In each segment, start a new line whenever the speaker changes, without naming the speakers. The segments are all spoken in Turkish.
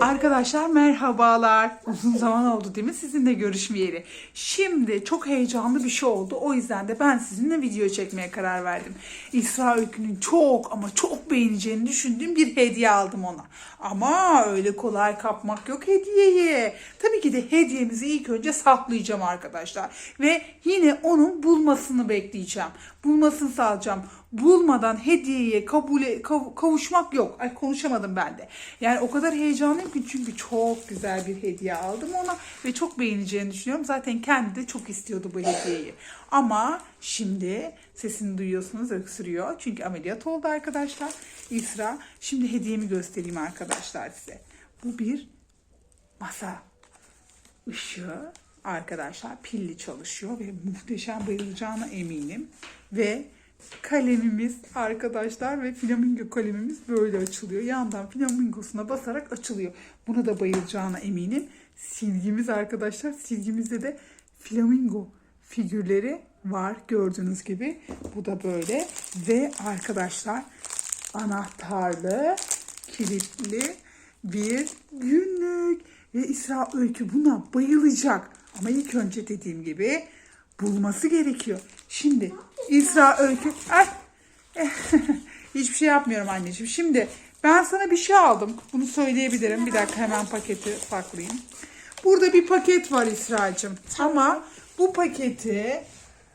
Arkadaşlar merhabalar. Uzun zaman oldu değil mi sizinle görüşmeyeli? Şimdi çok heyecanlı bir şey oldu. O yüzden de ben sizinle video çekmeye karar verdim. İsra Öykü'nün çok ama çok beğeneceğini düşündüğüm bir hediye aldım ona. Ama öyle kolay kapmak yok hediyeyi. Tabii ki de hediyemizi ilk önce saklayacağım arkadaşlar. Ve yine onun bulmasını bekleyeceğim. Bulmasını sağlayacağım. Bulmadan hediyeye kabul kav- kavuşmak yok. Ay konuşamadım ben de. Yani o kadar heyecanlıyım ki çünkü çok güzel bir hediye aldım ona ve çok beğeneceğini düşünüyorum. Zaten kendi de çok istiyordu bu hediyeyi. Ama şimdi sesini duyuyorsunuz öksürüyor. Çünkü ameliyat oldu arkadaşlar. İsra. Şimdi hediyemi göstereyim arkadaşlar size. Bu bir masa ışığı arkadaşlar pilli çalışıyor ve muhteşem bayılacağına eminim. Ve kalemimiz arkadaşlar ve flamingo kalemimiz böyle açılıyor. Yandan flamingosuna basarak açılıyor. Buna da bayılacağına eminim. Silgimiz arkadaşlar silgimizde de flamingo figürleri var gördüğünüz gibi. Bu da böyle ve arkadaşlar anahtarlı kilitli bir günlük ve İsra Öykü buna bayılacak. Ama ilk önce dediğim gibi bulması gerekiyor. Şimdi İsra Öykü ay hiçbir şey yapmıyorum anneciğim. Şimdi ben sana bir şey aldım. Bunu söyleyebilirim. Bir dakika hemen paketi saklayayım. Burada bir paket var İsra'cığım. Ama bu paketi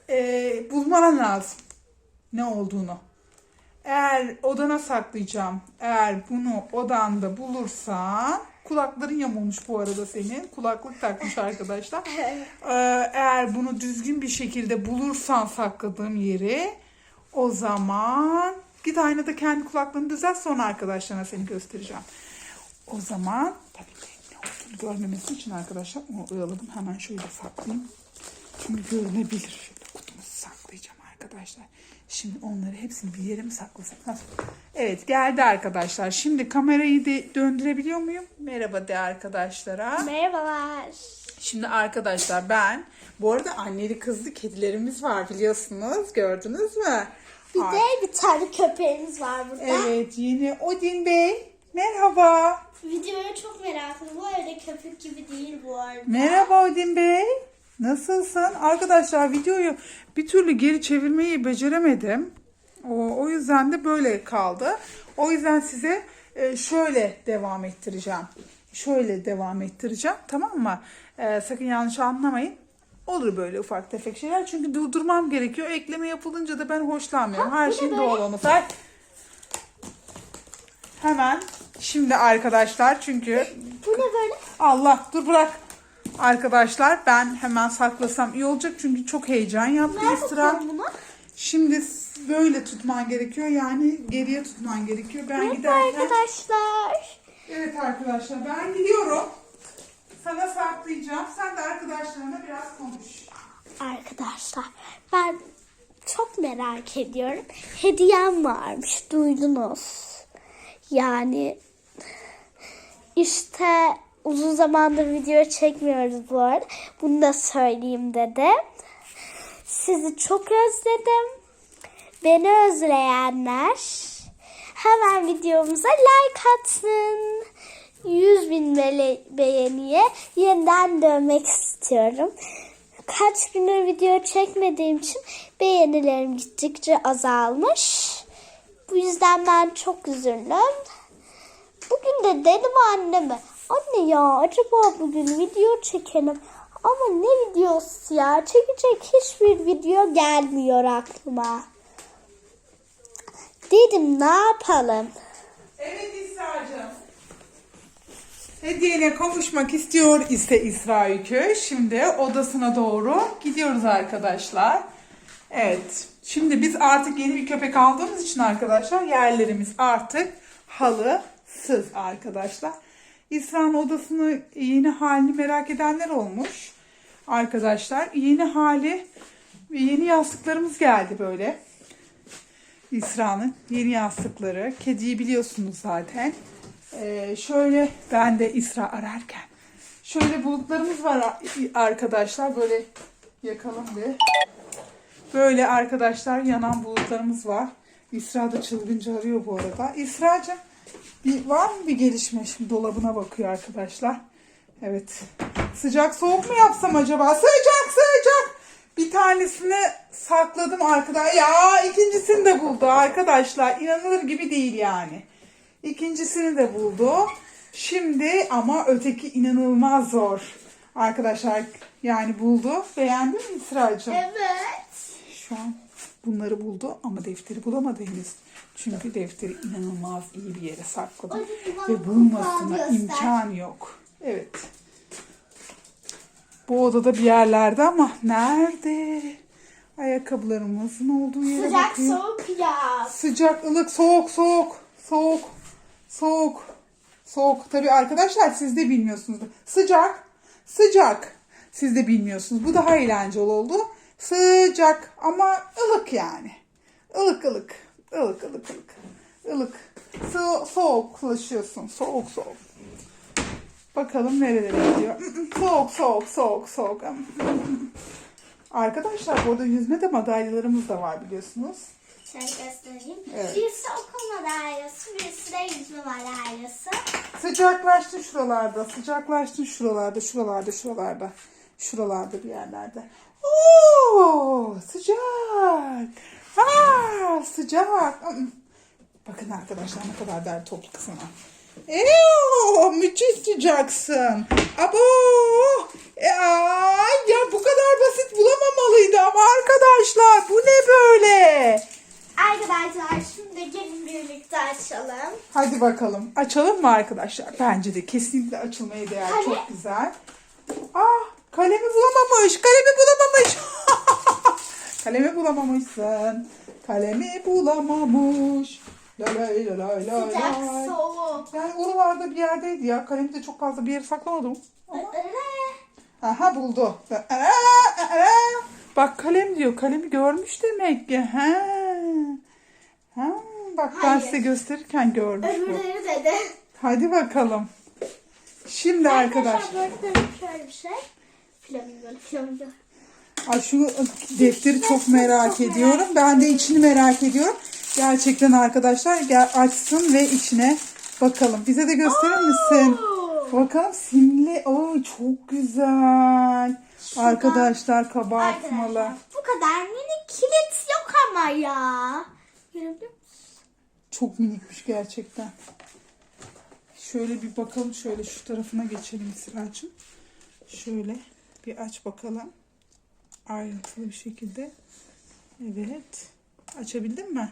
e, bulman lazım. Ne olduğunu. Eğer odana saklayacağım. Eğer bunu odanda bulursan kulakların yamulmuş bu arada senin. Kulaklık takmış arkadaşlar. Ee, eğer bunu düzgün bir şekilde bulursan sakladığım yeri o zaman git aynada kendi kulaklarını düzelt sonra arkadaşlarına seni göstereceğim. O zaman tabii ki ne olduğunu görmemesi için arkadaşlar onu oyaladım. Hemen şöyle saklayayım. Çünkü görünebilir. Arkadaşlar. Şimdi onları hepsini bir yere mi saklasak? Nasıl? Evet geldi arkadaşlar. Şimdi kamerayı de döndürebiliyor muyum? Merhaba de arkadaşlara.
Merhabalar.
Şimdi arkadaşlar ben bu arada anneli kızlı kedilerimiz var biliyorsunuz. Gördünüz mü?
Bir
Ay,
de bir tane köpeğimiz var burada.
Evet yeni Odin Bey. Merhaba.
Videoyu çok merak ediyorum. Bu arada köpek gibi değil bu arada.
Merhaba Odin Bey. Nasılsın? Arkadaşlar videoyu bir türlü geri çevirmeyi beceremedim. O, o yüzden de böyle kaldı. O yüzden size e, şöyle devam ettireceğim. Şöyle devam ettireceğim. Tamam mı? E, sakın yanlış anlamayın. Olur böyle ufak tefek şeyler. Çünkü durdurmam gerekiyor. Ekleme yapılınca da ben hoşlanmıyorum. Her
bu ne
şeyin doğal olması. Ay. Hemen şimdi arkadaşlar çünkü
Bu ne böyle?
Allah dur bırak. Arkadaşlar ben hemen saklasam iyi olacak çünkü çok heyecan yaptı
bunu.
Şimdi böyle tutman gerekiyor yani geriye tutman gerekiyor. Ben
Evet
giderken
arkadaşlar.
evet arkadaşlar ben gidiyorum. Sana saklayacağım. Sen de arkadaşlarına biraz konuş.
Arkadaşlar ben çok merak ediyorum. Hediyem varmış duydunuz. Yani işte uzun zamandır video çekmiyoruz bu arada. Bunu da söyleyeyim dedim. Sizi çok özledim. Beni özleyenler hemen videomuza like atsın. 100 bin beğeniye yeniden dönmek istiyorum. Kaç gündür video çekmediğim için beğenilerim gittikçe azalmış. Bu yüzden ben çok üzüldüm. Bugün de dedim anneme. Anne ya acaba bugün video çekelim. Ama ne videosu ya? Çekecek hiçbir video gelmiyor aklıma. Dedim ne yapalım?
Evet İsra'cığım. Hediyene kavuşmak istiyor ise İsra Yükü. Şimdi odasına doğru gidiyoruz arkadaşlar. Evet. Şimdi biz artık yeni bir köpek aldığımız için arkadaşlar yerlerimiz artık halısız arkadaşlar. İsra'nın odasını yeni halini merak edenler olmuş. Arkadaşlar yeni hali yeni yastıklarımız geldi böyle. İsra'nın yeni yastıkları. Kediyi biliyorsunuz zaten. Ee, şöyle ben de İsra ararken. Şöyle bulutlarımız var arkadaşlar. Böyle yakalım bir. Böyle arkadaşlar yanan bulutlarımız var. İsra da çılgınca arıyor bu arada. İsra'cığım Bir, var mı bir gelişme? Şimdi dolabına bakıyor arkadaşlar. Evet. Sıcak soğuk mu yapsam acaba? Sıcak sıcak. Bir tanesini sakladım arkadaşlar. Ya ikincisini de buldu arkadaşlar. İnanılır gibi değil yani. İkincisini de buldu. Şimdi ama öteki inanılmaz zor. Arkadaşlar yani buldu. Beğendin mi Sıracığım?
Evet.
Şu an bunları buldu ama defteri bulamadı henüz. Çünkü defteri inanılmaz iyi bir yere sakladı.
Ay, bana
Ve bulmasına imkan yok. Evet. Bu odada bir yerlerde ama nerede? Ayakkabılarımızın olduğu yere
Sıcak
bakıyor.
soğuk yaz.
Sıcak, ılık, soğuk, soğuk, soğuk, soğuk, soğuk. Tabii arkadaşlar siz de bilmiyorsunuz. Sıcak, sıcak. Siz de bilmiyorsunuz. Bu daha eğlenceli oldu. Sıcak ama ılık yani. Ilık ılık. Ilık ılık ılık. Ilık. So soğuklaşıyorsun. Soğuk soğuk. Bakalım nerelere gidiyor. Soğuk soğuk soğuk soğuk. Arkadaşlar burada yüzme de madalyalarımız da var biliyorsunuz.
Şöyle göstereyim.
Evet.
Birisi okul madalyası, birisi de yüzme madalyası.
Sıcaklaştın şuralarda, sıcaklaştın şuralarda, şuralarda, şuralarda. Şuralarda bir yerlerde. Oo, sıcak. Aa, sıcak. Bakın arkadaşlar ne kadar değerli toplu kısmına. Eee, müthiş sıcaksın. Abo. E, ay, ya bu kadar basit bulamamalıydı ama arkadaşlar bu ne böyle?
Arkadaşlar şimdi gelin birlikte açalım.
Hadi bakalım. Açalım mı arkadaşlar? Bence de kesinlikle açılmaya değer.
Kalem?
Çok güzel. Ah kalemi bulamamış. Kalemi bulamamış. kalemi bulamamışsın. Kalemi bulamamış. La la la la la
Sıcak
la.
soğuk.
Yani oralarda bir yerdeydi ya. Kalemi de çok fazla bir yere saklamadım. Ama-
Öyle.
Aha buldu. Bak kalem diyor. Kalemi görmüş demek ki. Ha. Ha. Bak ben
Hayır.
size gösterirken görmüş bu.
Öbürleri dedi.
Hadi bakalım. Şimdi arkadaşlar.
Arkadaşlar burada şöyle bir şey. Flamingo, flamingo.
Ay şu defteri çok merak ediyorum. Ben de içini merak ediyorum. Gerçekten arkadaşlar gel açsın ve içine bakalım. Bize de gösterir misin? Bakalım simli. Oo çok güzel.
Şuradan-
Arkadaşlar kabartmalı.
Arkadaşlar bu kadar minik kilit yok ama ya. Görebiliyor musun?
Çok minikmiş gerçekten. Şöyle bir bakalım. Şöyle şu tarafına geçelim Sıracığım. Şöyle bir aç bakalım. Ayrıntılı bir şekilde. Evet. Açabildin mi?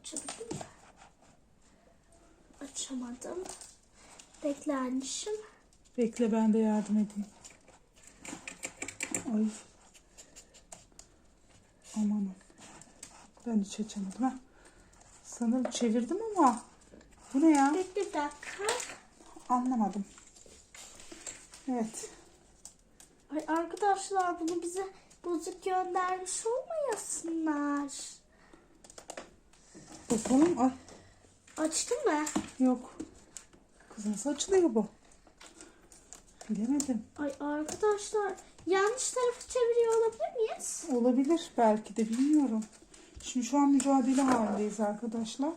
Açabildim? Açamadım. Bekle anneciğim.
Bekle ben de yardım edeyim. Ay. Aman. Ben hiç açamadım ha. Sanırım çevirdim ama. Bu ne ya?
Bir dakika.
Anlamadım. Evet.
Ay arkadaşlar bunu bize bozuk göndermiş olmayasınlar.
Bakalım. Ay
Açtın mı?
yok. Kız nasıl açılıyor bu? Bilemedim.
Ay arkadaşlar yanlış tarafı çeviriyor olabilir miyiz?
Olabilir belki de bilmiyorum. Şimdi şu an mücadele halindeyiz arkadaşlar.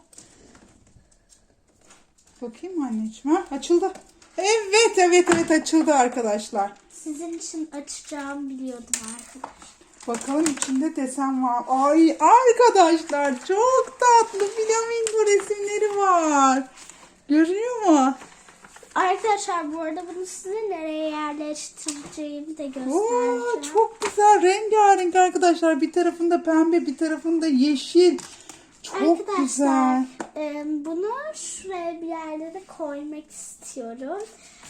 Bakayım anneciğim? Ha, açıldı. Evet evet evet açıldı arkadaşlar.
Sizin için açacağımı biliyordum arkadaşlar.
Bakalım içinde desen var. Ay arkadaşlar çok tatlı flamingo resimleri var. Görünüyor mu?
Arkadaşlar bu arada bunu size nereye yerleştireceğimi de
Oo,
göstereceğim.
çok güzel rengarenk arkadaşlar. Bir tarafında pembe bir tarafında yeşil. Çok
Arkadaşlar
güzel.
e, bunu şuraya bir yerlere koymak istiyorum.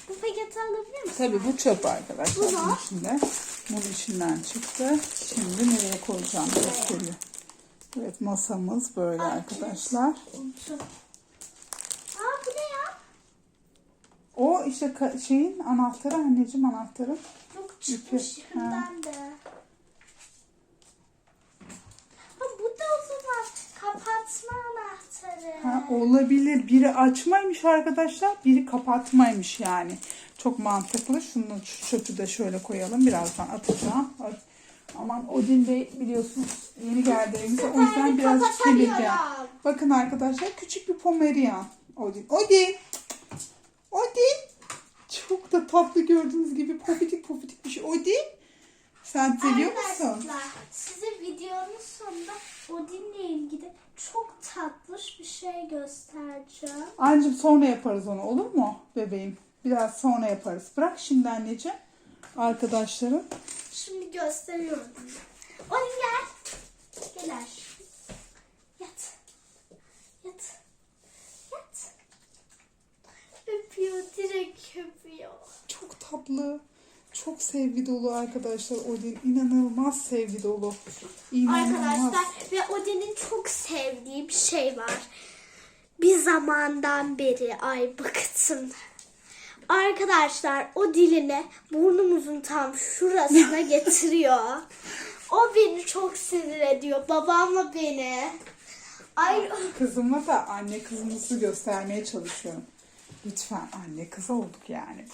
Bu paketi alabilir misin?
Tabii bu çöp arkadaşlar.
Bu
Bunun içinde. Bunun içinden çıktı. Şimdi nereye koyacağım gösteriyor. Evet masamız böyle arkadaşlar.
Unuttum. Aa bu ne ya?
O işte şeyin anahtarı anneciğim anahtarı.
Yok çıkmış
İpi, ha.
yakından da. Ha, bu da o zaman kapatma anahtarı.
Ha, olabilir. Biri açmaymış arkadaşlar. Biri kapatmaymış yani. Çok mantıklı. Şunu şu çöpü de şöyle koyalım. Birazdan atacağım. Aman Odin Bey biliyorsunuz yeni geldi evimize. O yüzden birazcık kirli ya. Bakın arkadaşlar küçük bir pomeriyan. Odin. Odin. Odin. Çok da tatlı gördüğünüz gibi pofidik pofidik bir şey. Odin. Sen seviyor musun?
Arkadaşlar size videonun sonunda Odin'le ilgili şey göstereceğim.
Anneciğim sonra yaparız onu olur mu bebeğim? Biraz sonra yaparız. Bırak şimdi anneciğim. Arkadaşlarım.
Şimdi gösteriyorum. Odin gel. Gel aşkım. Yat. Yat. Yat. Öpüyor. Direkt öpüyor.
Çok tatlı. Çok sevgi dolu arkadaşlar Odin. İnanılmaz sevgi dolu. İnanılmaz.
Arkadaşlar ve Odin'in çok sevdiği bir şey var. Bir zamandan beri ay bıktım. Arkadaşlar o dilini burnumuzun tam şurasına getiriyor. O beni çok sinir ediyor. Babamla beni. Ay
Kızımla da anne kızımızı göstermeye çalışıyorum. Lütfen anne kız olduk yani.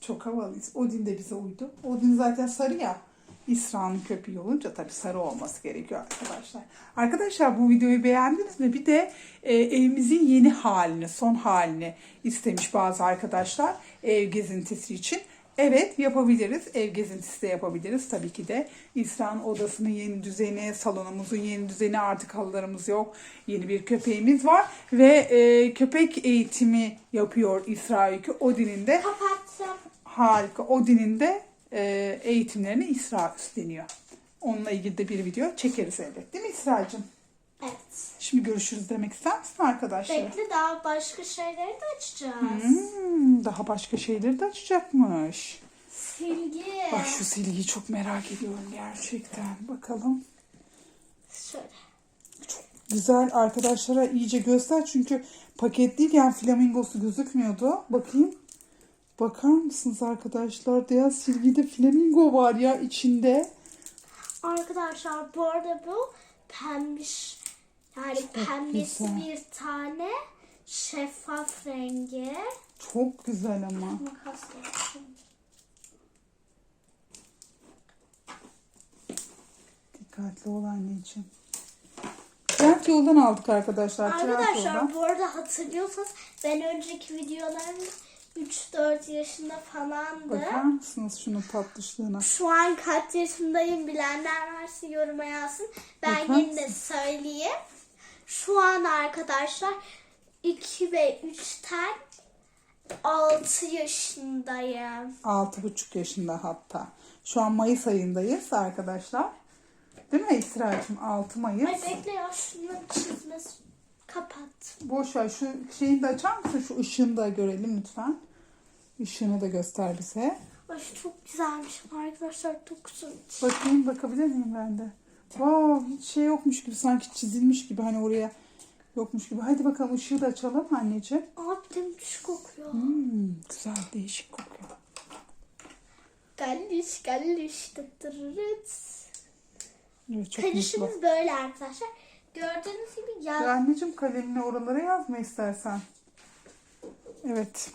Çok havalıyız. Odin de bize uydu. Odin zaten sarı ya. İsra'nın köpeği olunca tabii sarı olması gerekiyor arkadaşlar. Arkadaşlar bu videoyu beğendiniz mi? Bir de e, evimizin yeni halini, son halini istemiş bazı arkadaşlar ev gezintisi için. Evet yapabiliriz. Ev gezintisi de yapabiliriz tabii ki de. İsra'nın odasının yeni düzeni, salonumuzun yeni düzeni artık halılarımız yok. Yeni bir köpeğimiz var ve e, köpek eğitimi yapıyor İsra Öykü. Odin'in de
kapattım.
harika. Odin'in de e, eğitimlerini İsra üstleniyor. Onunla ilgili de bir video çekeriz elbet. Değil mi İsra'cığım?
Evet.
Şimdi görüşürüz demek ister misin arkadaşlar?
Bekle daha başka şeyleri de açacağız.
Hmm, daha başka şeyleri de açacakmış.
Silgi.
Bak şu silgiyi çok merak ediyorum gerçekten. Bakalım.
Şöyle.
Güzel arkadaşlara iyice göster çünkü paketliyken flamingosu gözükmüyordu. Bakayım. Bakar mısınız arkadaşlar? Beyaz silgide flamingo var ya içinde.
Arkadaşlar bu arada bu pembiş yani pembisi
güzel.
bir tane şeffaf rengi.
Çok güzel ama.
Makas.
Dikkatli ol anneciğim. Trend yoldan aldık arkadaşlar. Trend yoldan.
Arkadaşlar bu arada hatırlıyorsanız ben önceki videolarımda 3-4 yaşında falandı.
Bakar mısınız şunun tatlışlığına?
Şu an kaç yaşındayım bilenler varsa yoruma yazsın. Ben
Bakar
yine de söyleyeyim. Şu an arkadaşlar 2 ve 3'ten 6 yaşındayım.
6,5 yaşında hatta. Şu an Mayıs ayındayız arkadaşlar. Değil mi İsra'cığım? 6 Mayıs.
Ay bekle ya şunun çizmesi. Kapat.
Boş ver. Şu şeyini de açar mısın? Şu ışığını da görelim lütfen. Işığını da göster bize.
Ay çok güzelmiş arkadaşlar. Dokusun.
Bakayım bakabilir miyim ben de? Wow hiç şey yokmuş gibi sanki çizilmiş gibi hani oraya yokmuş gibi. Hadi bakalım ışığı da açalım anneciğim.
Abi de müthiş kokuyor.
Hmm, güzel değişik kokuyor.
Galliş galliş tıtırırıt.
Evet, çok mutlu.
Karışımız böyle arkadaşlar. Gördüğünüz gibi
Ya
yaz.
anneciğim kalemini oralara yazma istersen. Evet.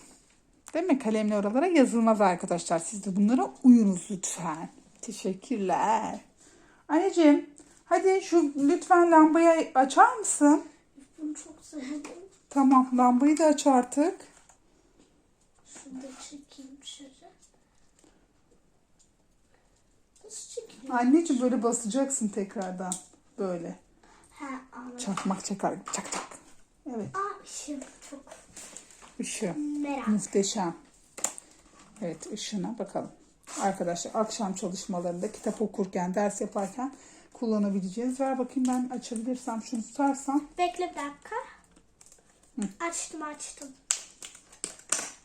Değil mi? Kalemle oralara yazılmaz arkadaşlar. Siz de bunlara uyunuz lütfen. Teşekkürler. Anneciğim hadi şu lütfen lambayı açar mısın?
Bunu çok sevdim.
Tamam lambayı da aç artık.
Şunu da çekeyim şöyle. Nasıl çekiliyor?
Anneciğim böyle basacaksın tekrardan. Böyle.
Ha anladım.
Çakmak çakar. Çak çak. Evet.
Aa ışığım çok
ışığı.
merak.
Muhteşem. Evet ışığına bakalım. Arkadaşlar akşam çalışmalarında kitap okurken, ders yaparken kullanabileceğiz. Ver bakayım ben açabilirsem şunu tutarsam.
Bekle bir dakika. Açtım açtım.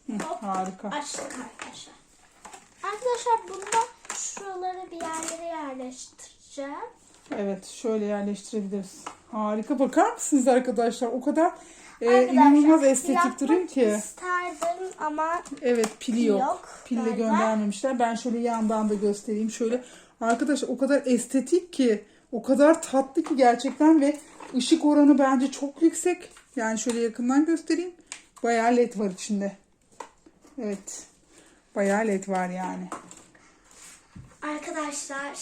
Hı, harika.
Açtık arkadaşlar. Arkadaşlar bunda şuraları bir yerlere yerleştireceğim.
Evet şöyle yerleştirebiliriz. Harika bakar mısınız arkadaşlar? O kadar e,
Arkadaşlar,
inanılmaz estetik duruyor ki.
isterdim ama
Evet pili yok.
Yok,
Pille
galiba.
göndermemişler. Ben şöyle yandan da göstereyim. Şöyle arkadaşlar o kadar estetik ki o kadar tatlı ki gerçekten ve ışık oranı bence çok yüksek. Yani şöyle yakından göstereyim. Bayağı led var içinde. Evet. Bayağı led var yani.
arkadaşlar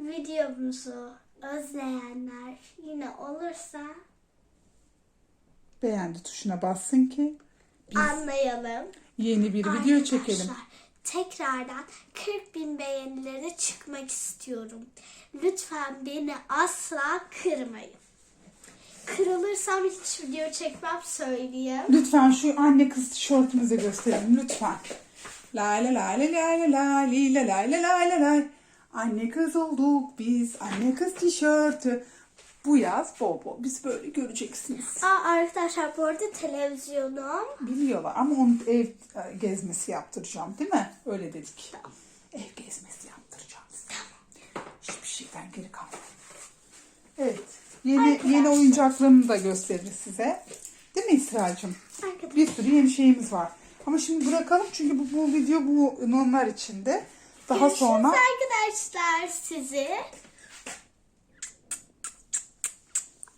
videomuzu özleyenler yine olursa
Beğendi tuşuna bassın ki
anlayalım.
yeni bir video çekelim.
Arkadaşlar, Tekrardan 40 bin beğenilere çıkmak istiyorum. Lütfen beni asla kırmayın. Kırılırsam hiç video çekmem söyleyeyim.
Lütfen şu anne kız tişörtümüzü gösterelim lütfen. La la la la la la la la la la la la. Anne kız olduk biz. Anne kız tişörtü. Bu yaz bol bol. Biz böyle göreceksiniz.
Aa, arkadaşlar bu arada televizyonum.
Biliyorlar ama onun ev e, gezmesi yaptıracağım değil mi? Öyle dedik. Ev gezmesi yaptıracağız. Hiçbir şeyden geri kalmayın. Evet. Yeni yeni oyuncaklarını da gösteririz size. Değil mi İsra'cığım? Bir sürü yeni şeyimiz var. Ama şimdi bırakalım çünkü bu, bu video bu onlar içinde. Daha
görüşürüz
sonra
arkadaşlar sizi.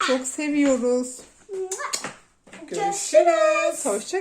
çok seviyoruz.
Görüşürüz.
Görüşürüz. Hoşça